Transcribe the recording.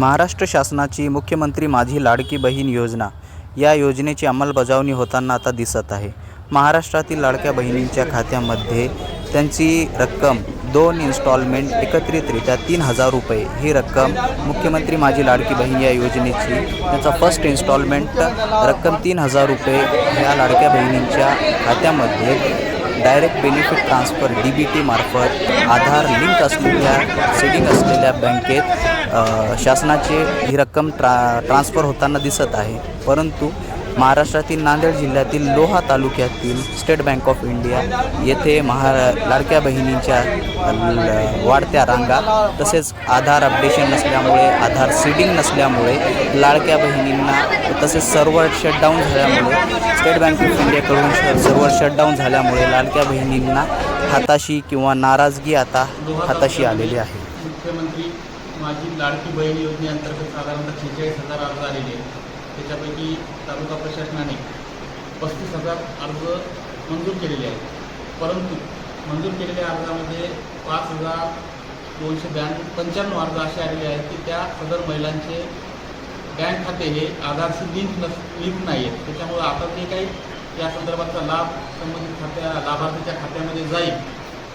महाराष्ट्र शासनाची मुख्यमंत्री माझी लाडकी बहीण योजना. या योजनेची अंमलबजावणी होताना आता दिसत आहे. महाराष्ट्रातील लाडक्या बहिणींच्या खात्यामध्ये त्यांची रक्कम दोन इन्स्टॉलमेंट एकत्रितरित्या तीन हजार रुपये. ही रक्कम मुख्यमंत्री माझी लाडकी बहीण या योजनेची त्याचा फर्स्ट इन्स्टॉलमेंट रक्कम तीन हजार रुपये ह्या लाडक्या बहिणींच्या खात्यामध्ये direct benefit transfer D B T मार्फत आधार लिंक असलेल्या सेडिंग असलेल्या बँकेत शासनाची शासनाचे ही रक्कम ट्रा ट्रान्स्फर होताना दिसत आहे. परंतु महाराष्ट्रातील नांदेड जिल्ह्यातील लोहा तालुक्यातील स्टेट बँक ऑफ इंडिया येथे महा लाडक्या बहिणींच्या वाढत्या रांगा तसेच आधार अपडेशन नसल्यामुळे आधार सीडिंग नसल्यामुळे लाडक्या बहिणींना तसेच सर्व्हर शटडाऊन झाल्यामुळे स्टेट बँक ऑफ इंडियाकडून सर्व्हर शटडाऊन झाल्यामुळे लाडक्या बहिणींना हाताशी किंवा नाराजगी आता हाताशी आलेली आहे. मुख्यमंत्री माझी लाडकी बहीण योजनेअंतर्गत साधारणतः शेहेचाळीस हजार अर्ज आलेले आहेत. त्याच्यापैकी तालुका प्रशासनाने पस्तीस हजार अर्ज मंजूर केलेले आहेत. परंतु मंजूर केलेल्या अर्जामध्ये पाच हजार दोनशे ब्याण्णव पंच्याण्णव अर्ज असे आलेले आहेत की त्या सदर महिलांचे बँक खाते हे आधारशी लिंक नस लिंक नाही आहेत. त्याच्यामुळं आता जे काही या संदर्भाचा लाभ संबंधित खात्या लाभार्थीच्या खात्यामध्ये जाईल.